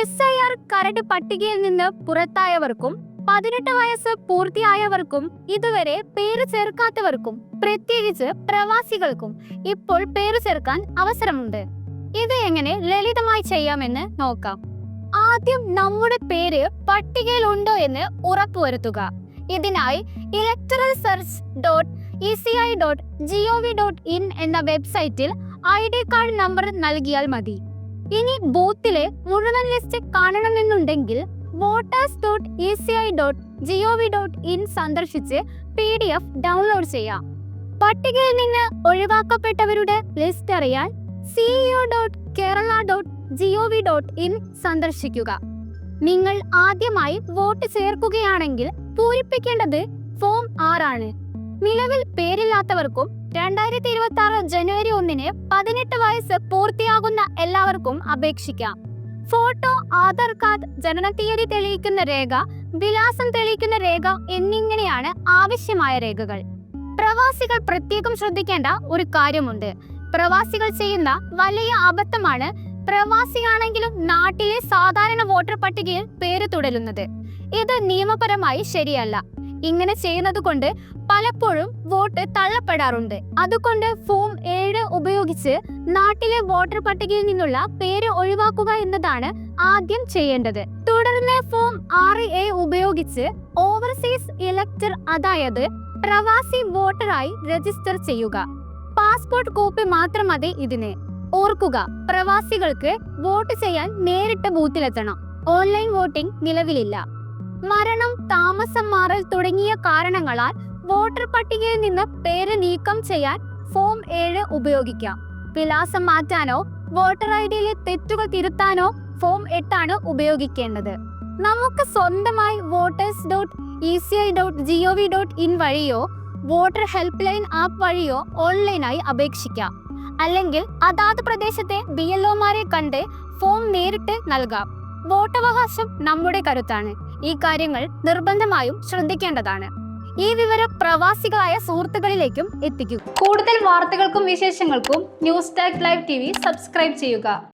S I R കരട് പട്ടികയിൽ നിന്ന് പുറത്തായവർക്കും പതിനെട്ട് വയസ്സ് പൂർത്തിയായവർക്കും ഇതുവരെ പേര് ചേർക്കാത്തവർക്കും പ്രത്യേകിച്ച് പ്രവാസികൾക്കും ഇപ്പോൾ പേര് ചേർക്കാൻ അവസരമുണ്ട്. ഇത് എങ്ങനെ ലളിതമായി ചെയ്യാമെന്ന് നോക്കാം. ആദ്യം നമ്മുടെ പേര് പട്ടികയിൽ ഉണ്ടോ എന്ന് ഉറപ്പുവരുത്തുക. ഇതിനായി electoral search dot E C I dot G O V dot in എന്ന വെബ്സൈറ്റിൽ ഐ ഡി കാർഡ് നമ്പർ നൽകിയാൽ മതി. ഇനി ബൂത്തിലെ മുഴുവൻ list കാണണമെന്നുണ്ടെങ്കിൽ voters dot E C I dot G O V dot in സന്ദർശിച്ച് പി ഡി എഫ് ഡൗൺലോഡ് ചെയ്യാം. പട്ടികയിൽ നിന്ന് ഒഴിവാക്കപ്പെട്ടവരുടെ ലിസ്റ്റ് അറിയാൻ CEO dot Kerala dot G O V dot in സന്ദർശിക്കുക. നിങ്ങൾ ആദ്യമായി വോട്ട് ചേർക്കുകയാണെങ്കിൽ പൂരിപ്പിക്കേണ്ടത് ഫോം ആറാണ് നിലവിൽ പേരില്ലാത്തവർക്കും രണ്ടായിരത്തി ഇരുപത്തി ആറ് ജനുവരി ഒന്നിന് പതിനെട്ട് വയസ്സ് പൂർത്തിയാകുന്ന എല്ലാവർക്കും അപേക്ഷിക്കാം. ഫോട്ടോ ആധാർ കാർഡ് ജനന തീയതി തെളിയിക്കുന്ന രേഖ വിലാസം തെളിയിക്കുന്ന രേഖ എന്നിങ്ങനെയാണ് ആവശ്യമായ രേഖകൾ. പ്രവാസികൾ പ്രത്യേകം ശ്രദ്ധിക്കേണ്ട ഒരു കാര്യമുണ്ട്. പ്രവാസികൾ ചെയ്യുന്ന വലിയ അബദ്ധമാണ് പ്രവാസിയാണെങ്കിലും നാട്ടിലെ സാധാരണ വോട്ടർ പട്ടികയിൽ പേര് തുടരുന്നത്. ഇത് നിയമപരമായി ശരിയല്ല. ഇങ്ങനെ ചെയ്യുന്നത് കൊണ്ട് പലപ്പോഴും വോട്ട് തള്ളപ്പെടാറുണ്ട്. അതുകൊണ്ട് ഫോം ഏഴ് ഉപയോഗിച്ച് നാട്ടിലെ വോട്ടർ പട്ടികയിൽ നിന്നുള്ള പേര് ഒഴിവാക്കുക എന്നതാണ് ആദ്യം ചെയ്യേണ്ടത്. തുടർന്ന് ഫോം ആറ് എ ഉപയോഗിച്ച് ഓവർസീസ് ഇലക്ടർ അതായത് പ്രവാസി വോട്ടറായി രജിസ്റ്റർ ചെയ്യുക. പാസ്പോർട്ട് കോപ്പി മാത്രം മതി ഇതിന്. ഓർക്കുക പ്രവാസികൾക്ക് വോട്ട് ചെയ്യാൻ നേരിട്ട് ബൂത്തിലെത്തണം. ഓൺലൈൻ വോട്ടിംഗ് നിലവിലില്ല. മരണം താമസം മാറൽ തുടങ്ങിയ കാരണങ്ങളാൽ വോട്ടർ പട്ടികയിൽ നിന്ന് പേര് നീക്കം ചെയ്യാൻ ഫോം ഏഴ് ഉപയോഗിക്കാം. വിലാസം മാറ്റാനോ വോട്ടർ ഐ ഡിയിലെ തെറ്റുകൾ തിരുത്താനോ ഫോം എട്ടാണ് ഉപയോഗിക്കേണ്ടത്. നമുക്ക് സ്വന്തമായി voters dot E C I dot G O V dot in വഴിയോ വോട്ടർ ഹെൽപ്പ് ലൈൻ ആപ്പ് വഴിയോ ഓൺലൈനായി അപേക്ഷിക്കാം. അല്ലെങ്കിൽ അതാത് പ്രദേശത്തെ ബി എൽ ഒമാരെ കണ്ട് ഫോം നേരിട്ട് നൽകാം. വോട്ടവകാശം നമ്മുടെ കരുത്താണ്. ഈ കാര്യങ്ങൾ നിർബന്ധമായും ശ്രദ്ധിക്കേണ്ടതാണ്. ഈ വിവരം പ്രവാസികളായ സുഹൃത്തുക്കളിലേക്കും എത്തിക്കുക കൂടുതൽ വാർത്തകൾക്കും വിശേഷങ്ങൾക്കും news talk live T subscribe ചെയ്യുക.